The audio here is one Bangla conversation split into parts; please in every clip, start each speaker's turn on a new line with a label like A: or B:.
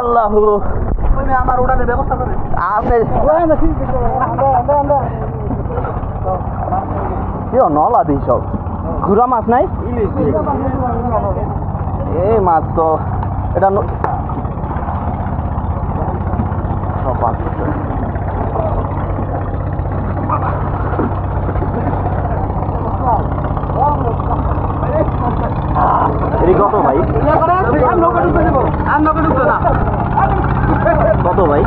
A: আল্লাহ।
B: আমার উড়ানের ব্যবস্থা করে।
A: আপনি কিয় নলা দিই সব? ঘুরা মাছ নাই? এই মাছ তো এটা এটি কত ভাই। ভাই।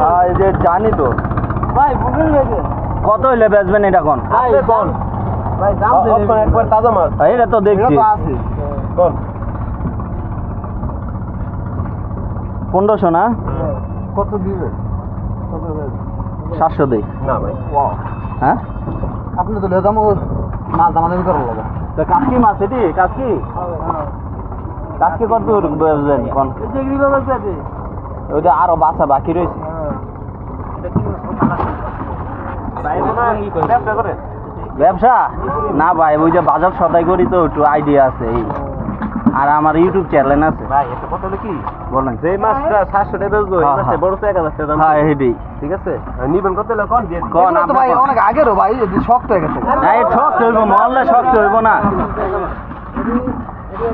A: হ্যাঁ, এই যে জানি তো। কত হইলে বেচবেন এটা কোন?
B: একবার তাজা মাছ
A: এটা তো দেখছি।
B: কোন?
A: পনেরোশো না?
B: কত দিবে?
A: সাতশো দেই।
B: না ভাই।
A: হ্যাঁ?
B: আপনি তো লেদাম মাছ আমাদের করে লাগা।
A: তো কাকি মাছ এটি? কাকি কত বেচবেন কোন? ওইটা আরও বাসা বাকি রয়েছে। ব্যবসা না ভাই ওই যে বাজার সদাই করি তো একটু আইডিয়া আছে এই। আর আমার ইউটিউব চ্যানেল আছে।
B: ভাই এটা কত হলো কি?
A: বলেন।
B: যে মাছটা সাতশো টাকা বেচবো এই
A: হ্যাঁ,
B: মাছটা
A: হ্যাঁ।
B: বড় তো এক হাজার টাকা দাম
A: হ্যাঁ এটি
B: ঠিক আছে? নিবেন কত হলো? কোন দিয়ে দিন।
A: কোন
B: তো ভাই? অনেক আগেরও ভাই যদি শক্ত হয়ে গেছে।
A: না এই ঠক হইব মহল্লে শখ হইব না।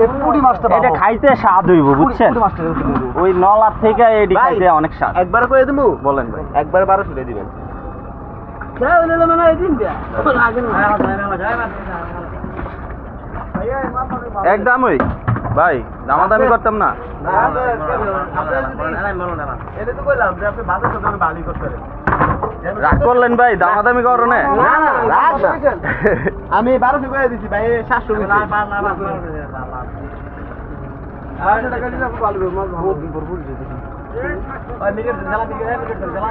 B: এই পুঁটি মাছটা
A: এটা খাইতে স্বাদ হইব বুঝছেন?
B: পুঁটি মাছটা বেশি
A: ওই নলার থেকে এটি খাইতে অনেক স্বাদ।
B: একবার করে দেবো
A: বলেন ভাই।
B: একবার বারোশো দিয়ে দিবেন।
A: একদম ওই ভাই দামাদামি করতাম না রাগ করলেন ভাই দামাদামি করো না
B: না না রাখ না আমি বারোশো করে দিচ্ছি ভাই সাতশো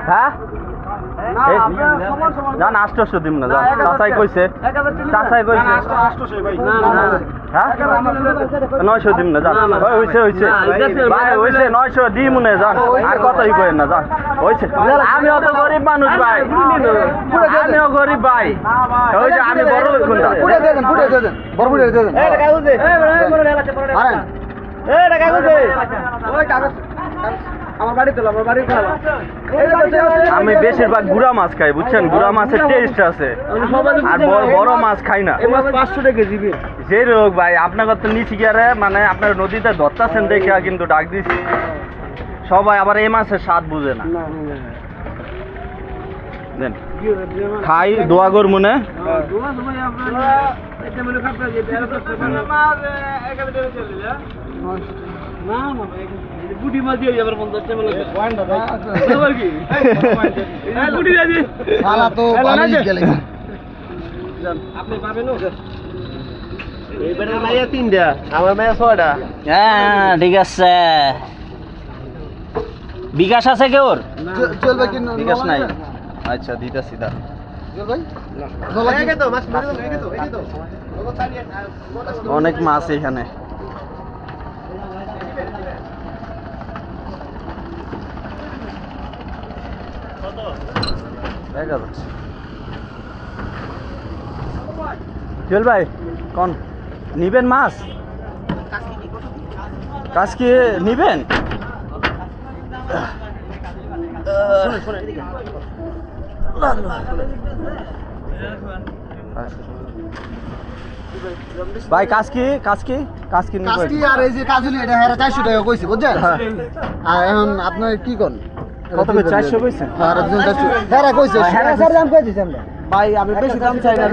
A: হ্যাঁ? এই, যান আষ্টশো দিম না যান চাচাই কইছে। চাচাই কইছে। হ্যাঁ? নয়শো দিম না যান হইছে হইছে। ভাই হইছে নয়শো দিম না যান আর কতই না যান হইছে। আমি অত গরিব মানুষ ভাই। আমিও গরিব ভাই। ওই যে আমি বড় লোক কোনটা
B: পুড়ে দিয়ে দেন পুড়ে দিয়ে দেন। বড় পুড়ে দিয়ে দেন। আরেন ওই কাগজ।
A: আমি বেশিরভাগ গুড়া মাছ খাই বুঝছেন গুড়া মাছের টেস্ট আছে আর বড় বড় মাছ খাই না
B: এই পাঁচশো টাকা
A: যে রোগ ভাই আপনার তো নিচে গিয়ারে মানে আপনার নদীতে ধরতাছেন দেখে কিন্তু ডাক দিছি সবাই আবার এই মাছের স্বাদ বুঝে না খাই দোয়া কর মনে ঠিক আছে বিকাশ আছে কেউর
B: চলবে
A: বিকাশ নাই আচ্ছা দিতা সিধা অনেক মাছ এখানে। দেখা যাচ্ছে চল ভাই কোন? নিবেন মাছ? কাজ কি নিবেন? ভাই কাজ কি কাজ কি কাজ কি নিবেন?
B: কাজকি আর এই যে কাজুলি এটা হেরা চারশো টাকা কইছি বুঝছেন?
A: হ্যাঁ।
B: আর এখন আপনার কি কোন?
A: কত করে চারশো কইছেন
B: আর একজন চারশো হেরা কইছে
A: হেরা
B: স্যার দাম কই দিছেন ভাই আমি বেশি দাম চাই না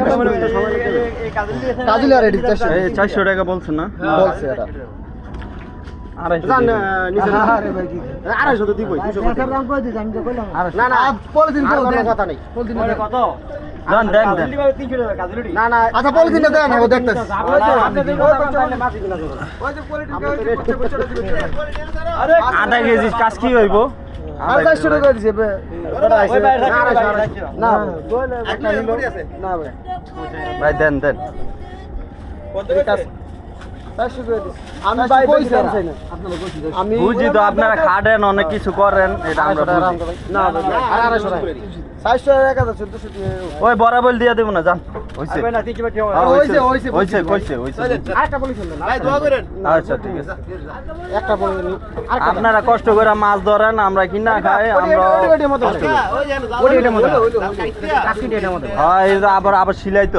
B: কাজুলি আর এটি চারশো।
A: এই টাকা বলছেন না?
B: বলছে এরা
A: আড়াইশো
B: জান
A: দিবেন।
B: কি আড়াইশো তো দিবই দুশো দাম কই দিছেন আমি তো কইলাম। না না পলিথিন কথা নাই। কত?
A: দেন দেন। দেন
B: না না আচ্ছা পলিথিনটা দেন আমি দেখতেছি।
A: আধা কেজি কাজ কি হইব?
B: আর চারশো টাকা দিছে না একটা নিলো। না ভাই।
A: ভাই দেন দেন।
B: আমি ভাই বেশি চাই না আমি
A: বুঝি তো আপনারা খাটেন অনেক কিছু করেন এটা আমরা বুঝি
B: না আর আড়াইশো টাকা চারশো এক হাজার চোদ্দশো
A: ওই বরাবর দিয়ে দেবো না যান হইছে হ্যাঁ,
B: হইছে,
A: হইছে
B: হইছে,
A: হইছে হইছে হইছে
B: আরেকটা বলি শুনলেন ভাই দোয়া করেন
A: আচ্ছা ঠিক আছে
B: একটা বলি
A: আপনারা কষ্ট করে মাছ ধরেন আমরা কিনা খাই আমরা। হ্যাঁ আবার আবার সিলাইতে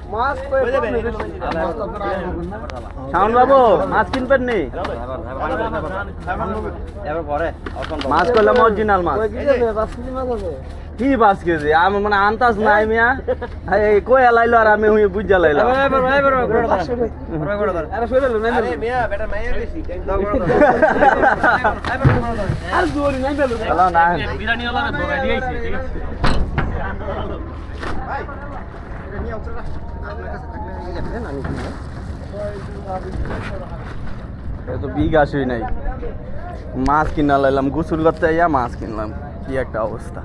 A: শাওন বাবু মাছ কিনবেন নি মাছ করলাম অরিজিনাল মাছ কি পাঁচ কেজি আমি মানে আন্তাজ নাই মিয়া এই কই লাইলো আর আমি হুই বুঝা লাইলাম হ্যালো না এ তো বিঘাসই নাই। মাছ কিনা লাইলাম, গুসুল করতে মাছ কিনলাম। কি একটা অবস্থা।